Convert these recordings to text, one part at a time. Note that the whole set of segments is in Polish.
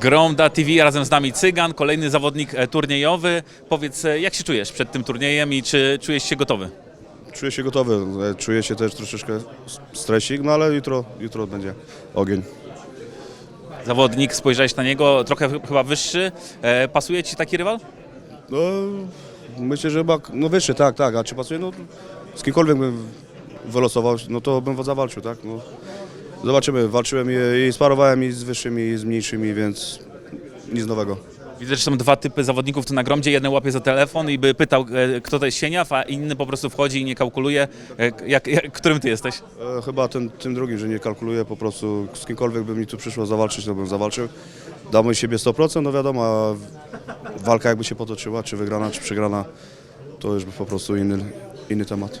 Gromda TV, razem z nami Cygan, kolejny zawodnik e, turniejowy. Powiedz, e, jak się czujesz przed tym turniejem i czy czujesz się gotowy? Czuję się gotowy, e, czuję się też troszeczkę stresik, no ale jutro, jutro będzie ogień. Zawodnik, spojrzałeś na niego, trochę ch- chyba wyższy. Pasuje ci taki rywal? No, myślę, że chyba, no wyższy, tak, tak, a czy pasuje, no z kimkolwiek bym wylosował, no to bym zawalczył, tak, no. Zobaczymy, walczyłem i, i sparowałem i z wyższymi, i z mniejszymi, więc nic nowego. Widzę, że są dwa typy zawodników tu na Gromdzie. Jeden łapie za telefon i by pytał, e, kto to jest Sieniaw, a inny po prostu wchodzi i nie kalkuluje. E, jak, jak, którym ty jesteś? E, chyba tym, tym drugim, że nie kalkuluję, po prostu z kimkolwiek by mi tu przyszło zawalczyć, to bym zawalczył. Damy siebie 100%, no wiadomo, a walka jakby się potoczyła, czy wygrana, czy przegrana, to już by po prostu inny, inny temat.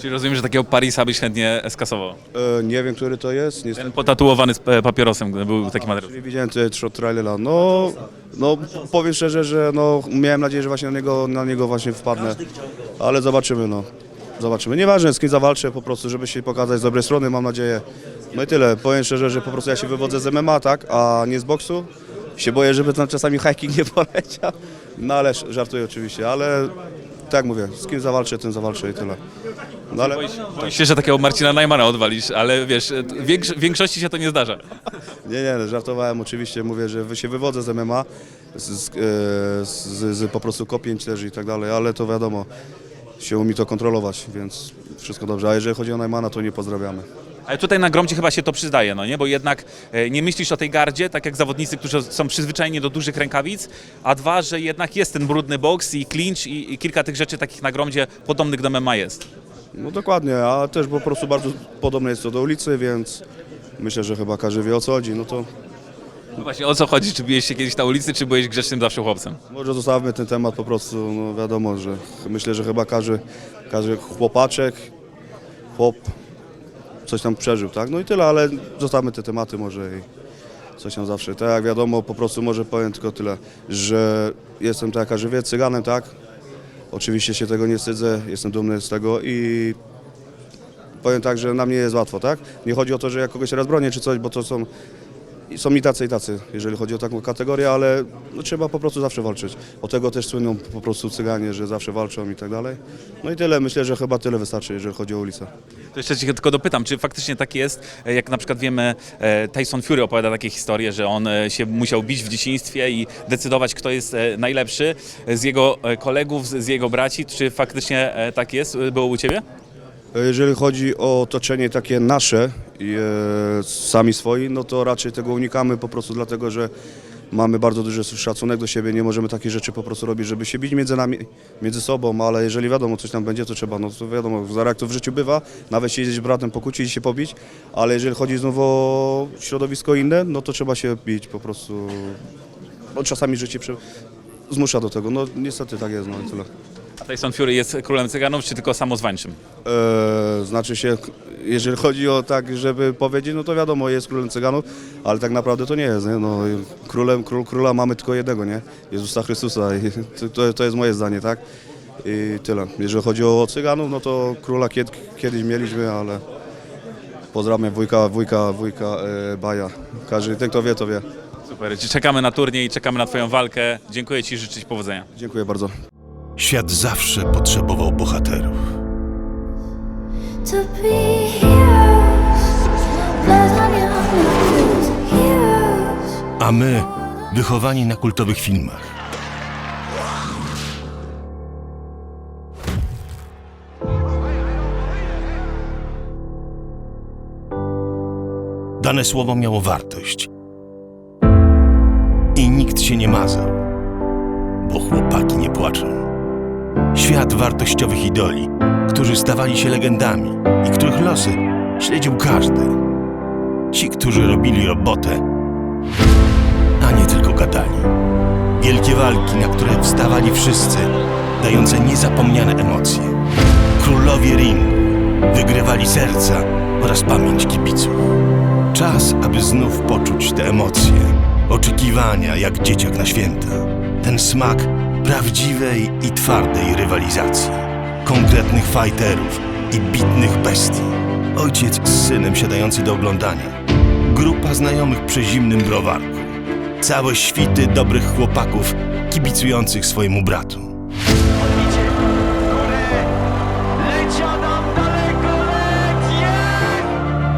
Czyli rozumiem, że takiego Parisa byś chętnie skasował. E, nie wiem, który to jest, niestety. Ten potatuowany z e, papierosem, był taki materiał. Czyli widziałem shot trailera. No, no powiem szczerze, że no, miałem nadzieję, że właśnie na niego, na niego właśnie wpadnę. Ale zobaczymy, no. Zobaczymy. Nieważne z kim zawalczę, po prostu, żeby się pokazać z dobrej strony, mam nadzieję. No i tyle. Powiem szczerze, że po prostu ja się wywodzę z MMA, tak, a nie z boksu. Się boję, żeby tam czasami hiking nie poleciał. No ale żartuję oczywiście, ale tak jak mówię, z kim zawalczę, tym zawalczę i tyle. No ale... Boisz, boisz się, że takiego Marcina Najmana odwalisz, ale wiesz, e, większo- w większości się to nie zdarza. Nie, nie, żartowałem oczywiście, mówię, że wy- się wywodzę z MMA, z, z, e, z, z po prostu kopięć też i tak dalej, ale to wiadomo, się umie to kontrolować, więc wszystko dobrze. A jeżeli chodzi o Najmana, to nie pozdrawiamy. Ale tutaj na Gromdzie chyba się to przydaje, no nie? Bo jednak e, nie myślisz o tej gardzie, tak jak zawodnicy, którzy są przyzwyczajeni do dużych rękawic, a dwa, że jednak jest ten brudny boks i clinch i, i kilka tych rzeczy takich na Gromdzie podobnych do MMA jest. No dokładnie, a też po prostu bardzo podobne jest to do ulicy, więc myślę, że chyba każdy wie o co chodzi. No to No właśnie, o co chodzi? Czy byłeś się kiedyś na ulicy, czy byłeś grzecznym zawsze chłopcem? może zostawmy ten temat po prostu, no wiadomo, że myślę, że chyba każdy, każdy chłopaczek, chłop coś tam przeżył, tak? No i tyle, ale zostawmy te tematy może i coś tam zawsze. Tak jak wiadomo, po prostu może powiem tylko tyle, że jestem tak każdy wie, cyganem, tak? Oczywiście się tego nie wstydzę, jestem dumny z tego i powiem tak, że na mnie jest łatwo, tak? Nie chodzi o to, że ja kogoś raz bronię czy coś, bo to są i są i tacy i tacy, jeżeli chodzi o taką kategorię, ale no, trzeba po prostu zawsze walczyć. O tego też słyną po prostu cyganie, że zawsze walczą i tak dalej. No i tyle, myślę, że chyba tyle wystarczy, jeżeli chodzi o ulicę. To jeszcze cię tylko dopytam, czy faktycznie tak jest, e, jak na przykład wiemy, e, Tyson Fury opowiada takie historie, że on e, się musiał bić w dzieciństwie i decydować, kto jest najlepszy z jego kolegów, z jego braci, czy faktycznie tak jest, było u Ciebie? Jeżeli chodzi o otoczenie takie nasze, e, sami swoi, no to raczej tego unikamy po prostu dlatego, że mamy bardzo duży szacunek do siebie, nie możemy takich rzeczy po prostu robić, żeby się bić między nami, między sobą, ale jeżeli wiadomo, coś tam będzie, to trzeba, no to wiadomo, jak to w życiu bywa, nawet się jeździć bratem pokłócić i się pobić, ale jeżeli chodzi znowu o środowisko inne, no to trzeba się bić po prostu, bo czasami życie zmusza do tego, no niestety tak jest, no i tyle. A Tyson Fury jest królem cyganów, czy tylko samozwańczym? E, znaczy się, jeżeli chodzi o tak, żeby powiedzieć, no to wiadomo, jest królem cyganów, ale tak naprawdę to nie jest, nie? No, i królem, król, króla mamy tylko jednego, nie? Jezusa Chrystusa i to- to, jest moje zdanie, tak? I tyle. Jeżeli chodzi o cyganów, no to króla kied, kiedyś mieliśmy, ale pozdrawiam wujka, wujka, wujka e, Baja. Każdy, ten kto wie, to wie. Super, czekamy na turniej, czekamy na Twoją walkę. Dziękuję Ci, życzę Ci powodzenia. Dziękuję bardzo. Świat zawsze potrzebował bohaterów. A my wychowani na kultowych filmach. Dane słowo miało wartość. I nikt się nie mazał, bo chłopaki nie płaczą. Świat wartościowych idoli, którzy stawali się legendami i których losy śledził każdy. Ci, którzy robili robotę, a nie tylko gadali. Wielkie walki, na które wstawali wszyscy, dające niezapomniane emocje. Królowie ringu wygrywali serca oraz pamięć kibiców. Czas, aby znów poczuć te emocje, oczekiwania jak dzieciak na święta. Ten smak prawdziwej i twardej rywalizacji, konkretnych fighterów i bitnych bestii. Ojciec z synem siadający do oglądania, grupa znajomych przy zimnym browarku, całe świty dobrych chłopaków kibicujących swojemu bratu.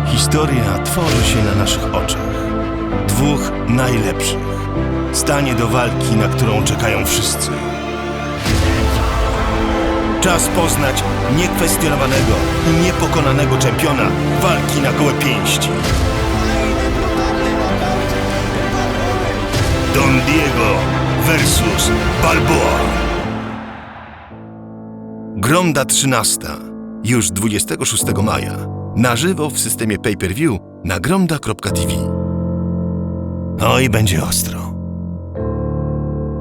Historia tworzy się na naszych oczach. Dwóch najlepszych stanie do walki, na którą czekają wszyscy. Czas poznać niekwestionowanego i niepokonanego czempiona walki na gołe pięści. Don Diego versus Balboa. Gronda 13. Już 26 maja. Na żywo w systemie pay-per-view na gronda.tv. Oj, będzie ostro.